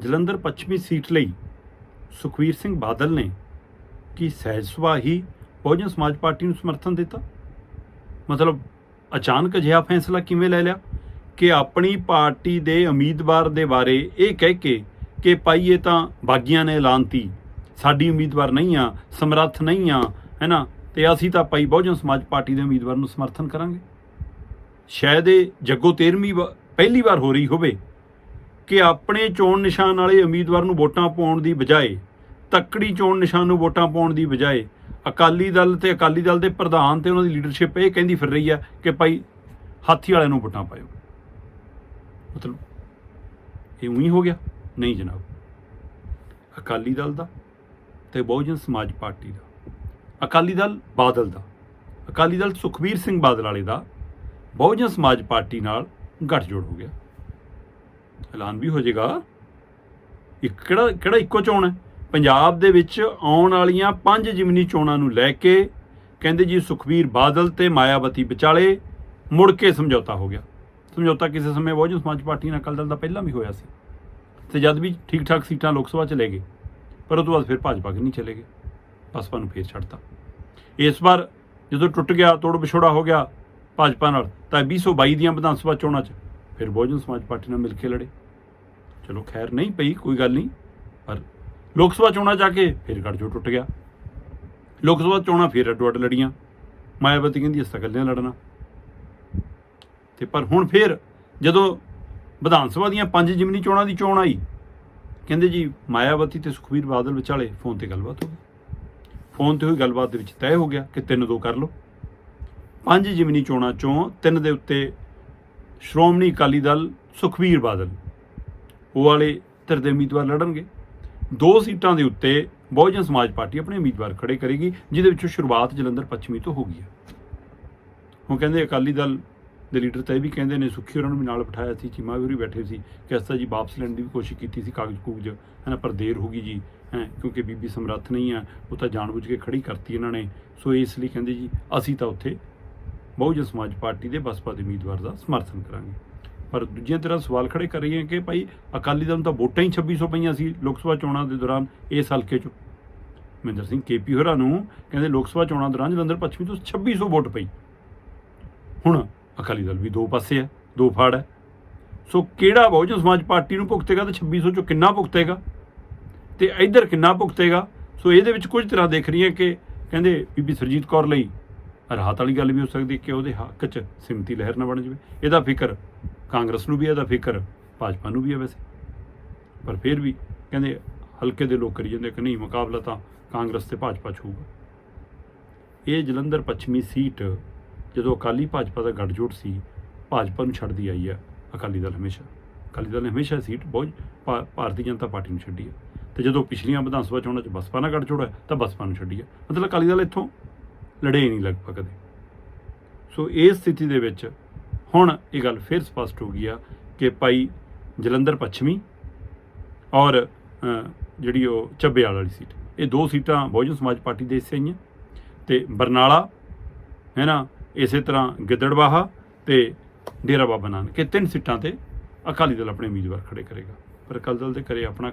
ਜਲੰਧਰ ਪੱਛਮੀ ਸੀਟ ਲਈ ਸੁਖਵੀਰ ਸਿੰਘ ਬਾਦਲ ਨੇ ਕੀ ਸਹਿਜ ਸੁਭਾਅ ਹੀ ਬਹੁਜਨ ਸਮਾਜ ਪਾਰਟੀ ਨੂੰ ਸਮਰਥਨ ਦਿੱਤਾ? ਮਤਲਬ ਅਚਾਨਕ ਅਜਿਹਾ ਫੈਸਲਾ ਕਿਵੇਂ ਲੈ ਲਿਆ ਕਿ ਆਪਣੀ ਪਾਰਟੀ ਦੇ ਉਮੀਦਵਾਰ ਦੇ ਬਾਰੇ ਇਹ ਕਹਿ ਕੇ ਕਿ ਭਾਈ ਇਹ ਤਾਂ ਬਾਗੀਆਂ ਨੇ ਐਲਾਨਤੀ ਸਾਡੀ ਉਮੀਦਵਾਰ ਨਹੀਂ ਆ, ਸਮਰੱਥ ਨਹੀਂ ਆ, ਹੈਨਾ? ਤੇ ਅਸੀਂ ਤਾਂ ਭਾਈ ਬਹੁਜਨ ਸਮਾਜ ਪਾਰਟੀ ਦੇ ਉਮੀਦਵਾਰ ਨੂੰ ਸਮਰਥਨ ਕਰਾਂਗੇ। ਸ਼ਾਇਦ ਇਹ ਜੱਗੋ 13ਵੀਂ ਵਾ- ਪਹਿਲੀ ਵਾਰ ਹੋ ਰਹੀ ਹੋਵੇ ਕਿ ਆਪਣੇ ਚੋਣ ਨਿਸ਼ਾਨ ਵਾਲੇ ਉਮੀਦਵਾਰ ਨੂੰ ਵੋਟਾਂ ਪਾਉਣ ਦੀ ਬਜਾਏ, ਤੱਕੜੀ ਚੋਣ ਨਿਸ਼ਾਨ ਨੂੰ ਵੋਟਾਂ ਪਾਉਣ ਦੀ ਬਜਾਏ, ਅਕਾਲੀ ਦਲ ਤੇ ਅਕਾਲੀ ਦਲ ਦੇ ਪ੍ਰਧਾਨ ਤੇ ਉਹਨਾਂ ਦੀ ਲੀਡਰਸ਼ਿਪ ਇਹ ਕਹਿੰਦੀ ਫਿਰ ਰਹੀ ਆ ਕਿ ਭਾਈ ਹਾਥੀ ਵਾਲਿਆਂ ਨੂੰ ਵੋਟਾਂ ਪਾਇਓ। ਮਤਲਬ ਇਹ ਉਹੀ ਹੋ ਗਿਆ। ਨਹੀਂ ਜਨਾਬ, ਅਕਾਲੀ ਦਲ ਦਾ ਤੇ ਬਹੁਜਨ ਸਮਾਜ ਪਾਰਟੀ ਦਾ, ਅਕਾਲੀ ਦਲ ਬਾਦਲ ਦਾ, ਅਕਾਲੀ ਦਲ ਸੁਖਬੀਰ ਸਿੰਘ ਬਾਦਲ ਵਾਲੇ ਦਾ, ਬਹੁਜਨ ਸਮਾਜ ਪਾਰਟੀ ਨਾਲ ਗੱਠਜੋੜ ਹੋ ਗਿਆ। ਐਲਾਨ ਵੀ ਹੋ ਜਾਏਗਾ। ਇੱਕ ਕਿਹੜਾ ਕਿਹੜਾ ਇੱਕੋ ਚੋਣ ਹੈ? ਪੰਜਾਬ ਦੇ ਵਿੱਚ ਆਉਣ ਵਾਲੀਆਂ ਪੰਜ ਜਿਮਨੀ ਚੋਣਾਂ ਨੂੰ ਲੈ ਕੇ ਕਹਿੰਦੇ ਜੀ ਸੁਖਬੀਰ ਬਾਦਲ ਤੇ ਮਾਇਆਵਤੀ ਵਿਚਾਲੇ ਮੁੜ ਕੇ ਸਮਝੌਤਾ ਹੋ ਗਿਆ। ਸਮਝੌਤਾ ਕਿਸੇ ਸਮੇਂ ਬਹੁਜਨ ਸਮਾਜ ਪਾਰਟੀ ਨਾਲ ਅਕਾਲੀ ਦਲ ਦਾ ਪਹਿਲਾਂ ਵੀ ਹੋਇਆ ਸੀ। ਤੇ ਜਦ ਵੀ ਠੀਕ ਠਾਕ ਸੀਟਾਂ ਲੋਕ ਸਭਾ ਚ ਲੈ ਗਏ, ਪਰ ਉਹ ਤੋਂ ਬਾਅਦ ਫਿਰ ਭਾਜਪਾ ਕਿ ਨਹੀਂ ਚਲੇ ਗਏ। ਬਸਪਾ ਨੂੰ ਫੇਰ ਛੱਡਤਾ। ਇਸ ਵਾਰ ਜਦੋਂ ਟੁੱਟ ਗਿਆ ਤੋੜ ਵਿਛੋੜਾ ਹੋ ਗਿਆ ਭਾਜਪਾ ਨਾਲ, ਤਾਂ 2022 ਦੀਆਂ ਵਿਧਾਨ ਸਭਾ ਚੋਣਾਂ 'ਚ ਫਿਰ ਬਹੁਜਨ ਸਮਾਜ ਪਾਰਟੀ ਨਾਲ ਮਿਲ ਕੇ ਲੜੇ। ਚਲੋ ਖੈਰ ਨਹੀਂ ਪਈ ਕੋਈ ਗੱਲ ਨਹੀਂ, ਪਰ ਲੋਕ ਸਭਾ ਚੋਣਾਂ ਜਾ ਕੇ ਫਿਰ ਗੱਠਜੋੜ ਟੁੱਟ ਗਿਆ। ਲੋਕ ਸਭਾ ਚੋਣਾਂ ਫਿਰ ਅੱਡੋ ਅੱਡ ਲੜੀਆਂ। ਮਾਇਆਵਤੀ ਕਹਿੰਦੀ ਇਸ ਇਕੱਲਿਆਂ ਲੜਨਾ। ਤੇ ਪਰ ਹੁਣ ਫਿਰ ਜਦੋਂ ਵਿਧਾਨ ਸਭਾ ਦੀਆਂ ਪੰਜ ਜਿਮਨੀ ਚੋਣਾਂ ਦੀ ਚੋਣ ਆਈ, ਕਹਿੰਦੇ ਜੀ, ਮਾਇਆਵਤੀ ਤੇ ਸੁਖਬੀਰ ਬਾਦਲ ਵਿਚਾਲੇ ਫੋਨ ਤੇ ਗੱਲਬਾਤ ਹੋ ਗਈ। ਫੋਨ ਤੇ ਹੋਈ ਗੱਲਬਾਤ ਦੇ ਵਿੱਚ ਤੈਅ ਹੋ ਗਿਆ ਕਿ ਤਿੰਨ ਦੋ ਕਰ ਲਓ। ਪੰਜ ਜਿਮਨੀ ਚੋਣਾਂ ਚੋਂ ਤਿੰਨ ਦੇ ਉੱਤੇ ਸ਼੍ਰੋਮਣੀ ਅਕਾਲੀ ਦਲ ਸੁਖਬੀਰ ਬਾਦਲ। ਉਹ ਵਾਲੇ ਧਿਰ ਦੇ ਉਮੀਦਵਾਰ ਲੜਨਗੇ। ਦੋ ਸੀਟਾਂ ਦੇ ਉੱਤੇ ਬਹੁਜਨ ਸਮਾਜ ਪਾਰਟੀ ਆਪਣੇ ਉਮੀਦਵਾਰ ਖੜੇ ਕਰੇਗੀ, ਜਿਹਦੇ ਵਿੱਚੋਂ ਸ਼ੁਰੂਆਤ ਜਲੰਧਰ ਪੱਛਮੀ ਤੋਂ ਹੋ ਗਈ ਹੈ। ਹੁਣ ਕਹਿੰਦੇ ਅਕਾਲੀ ਦਲ ਦੇ ਲੀਡਰ ਤਾਂ ਇਹ ਵੀ ਕਹਿੰਦੇ ਨੇ, ਸੁਖੀ ਹੋਰਾਂ ਨੂੰ ਵੀ ਨਾਲ ਬਿਠਾਇਆ ਸੀ, ਚੀਮਾ ਵੀ ਹੋਰੀ ਬੈਠੇ ਸੀ, ਕਿ ਅਸਤਾ ਜੀ ਵਾਪਸ ਲੈਣ ਦੀ ਵੀ ਕੋਸ਼ਿਸ਼ ਕੀਤੀ ਸੀ, ਕਾਗਜ਼ ਕੂਗਜ਼, ਹੈ ਨਾ, ਪਰ ਦੇਰ ਹੋ ਗਈ ਜੀ, ਹੈ, ਕਿਉਂਕਿ ਬੀਬੀ ਸਮਰੱਥ ਨਹੀਂ ਆ, ਉਹ ਤਾਂ ਜਾਣਬੁੱਝ ਕੇ ਖੜੀ ਕਰਤੀ ਇਹਨਾਂ ਨੇ। ਸੋ ਇਸ ਲਈ ਕਹਿੰਦੇ ਜੀ, ਅਸੀਂ ਤਾਂ ਉੱਥੇ ਬਹੁਜਨ ਸਮਾਜ ਪਾਰਟੀ ਦੇ ਬਸਪਾ ਦੇ ਉਮੀਦਵਾਰ ਦਾ ਸਮਰਥਨ ਕਰਾਂਗੇ। ਪਰ ਦੂਜੀਆਂ ਤਰ੍ਹਾਂ ਸਵਾਲ ਖੜੇ ਕਰ ਰਹੀਆਂ ਕਿ ਭਾਈ ਅਕਾਲੀ ਦਲ ਨੂੰ ਤਾਂ ਵੋਟਾਂ ਹੀ 2600 ਪਈਆਂ ਸੀ ਲੋਕ ਸਭਾ ਚੋਣਾਂ ਦੇ ਦੌਰਾਨ ਇਸ ਹਲਕੇ 'ਚ। ਮਹਿੰਦਰ ਸਿੰਘ ਕੇਪੀ ਹੋਰਾਂ ਨੂੰ ਕਹਿੰਦੇ ਲੋਕ ਸਭਾ ਚੋਣਾਂ ਦੌਰਾਨ ਜਲੰਧਰ ਪੱਛਮੀ ਤੋਂ 2600 ਵੋਟ ਪਈ। ਹੁਣ ਅਕਾਲੀ ਦਲ ਵੀ ਦੋ ਪਾਸੇ ਹੈ, ਦੋ ਫਾੜ ਹੈ। ਸੋ ਕਿਹੜਾ ਬਹੁਜਨ ਸਮਾਜ ਪਾਰਟੀ ਨੂੰ ਭੁਗਤੇਗਾ ਤੇ 2600 ਚੋਂ ਕਿੰਨਾ ਭੁਗਤੇਗਾ? ਤੇ ਇੱਧਰ ਕਿੰਨਾ ਭੁਗਤੇਗਾ? ਸੋ ਇਹਦੇ ਵਿੱਚ ਕੁਝ ਤਰ੍ਹਾਂ ਦੇਖ ਰਹੀਆਂ ਕਿ ਕਹਿੰਦੇ ਬੀਬੀ ਸਰਜੀਤ ਕੌਰ ਲਈ ਰਾਹਤ ਵਾਲੀ ਗੱਲ ਵੀ ਹੋ ਸਕਦੀ ਕਿ ਉਹਦੇ ਹੱਕ 'ਚ ਸਿਮਤੀ ਲਹਿਰ ਨਾ ਬਣ ਜਾਵੇ। ਇਹਦਾ ਫਿਕਰ ਕਾਂਗਰਸ ਨੂੰ ਵੀ ਹੈ, ਇਹਦਾ ਫਿਕਰ ਭਾਜਪਾ ਨੂੰ ਵੀ ਹੈ ਵੈਸੇ। ਪਰ ਫਿਰ ਵੀ ਕਹਿੰਦੇ ਹਲਕੇ ਦੇ ਲੋਕ ਕਰੀ ਜਾਂਦੇ ਕਿ ਨਹੀਂ ਮੁਕਾਬਲਾ ਤਾਂ ਕਾਂਗਰਸ ਤੇ ਭਾਜਪਾ 'ਚ ਹੋਊਗਾ। ਇਹ ਜਲੰਧਰ ਪੱਛਮੀ ਸੀਟ ਜਦੋਂ ਅਕਾਲੀ ਭਾਜਪਾ ਦਾ ਗੱਠਜੋੜ ਸੀ ਭਾਜਪਾ ਨੂੰ ਛੱਡਦੀ ਆਈ ਹੈ ਅਕਾਲੀ ਦਲ ਹਮੇਸ਼ਾ। ਅਕਾਲੀ ਦਲ ਨੇ ਹਮੇਸ਼ਾ ਸੀਟ ਬਹੁਤ ਭਾ- ਭਾਰਤੀ ਜਨਤਾ ਪਾਰਟੀ ਨੂੰ ਛੱਡੀ ਹੈ ਤੇ ਜਦੋਂ ਪਿਛਲੀਆਂ ਵਿਧਾਨ ਸਭਾ ਚੋਣਾਂ 'ਚ ਬਸਪਾ ਨਾਲ ਗੱਠਜੋੜ ਹੈ ਤਾਂ ਬਸਪਾ ਨੂੰ ਛੱਡੀ ਹੈ ਮਤਲਬ ਅਕਾਲੀ ਦਲ ਇੱਥੋਂ ਲੜੇ ਹੀ ਨਹੀਂ ਲੱਗ ਕਦੇ। ਸੋ ਇਸ ਸਥਿਤੀ ਦੇ ਵਿੱਚ ਹੁਣ ਇਹ ਗੱਲ ਫਿਰ ਸਪਸ਼ਟ ਹੋ ਗਈ ਆ ਕਿ ਭਾਈ ਜਲੰਧਰ ਪੱਛਮੀ ਔਰ ਜਿਹੜੀ ਉਹ ਚੱਬੇਵਾਲ ਵਾਲੀ ਸੀਟ, ਇਹ ਦੋ ਸੀਟਾਂ ਬਹੁਜਨ ਸਮਾਜ ਪਾਰਟੀ ਦੇ ਹਿੱਸੇ ਆਈਆਂ ਤੇ ਬਰਨਾਲਾ ਹੈ ਨਾ ਇਸੇ ਤਰ੍ਹਾਂ ਗਿੱਦੜਵਾਹਾ ਤੇ ਡੇਰਾ ਬਾਬਾ ਨਾਨਕ, ਇਹ ਤਿੰਨ ਸੀਟਾਂ ਤੇ ਅਕਾਲੀ ਦਲ ਆਪਣੇ ਉਮੀਦਵਾਰ ਖੜੇ ਕਰੇਗਾ। ਪਰ ਅਕਾਲੀ ਦਲ ਦੇ ਕਰੇ ਆਪਣਾ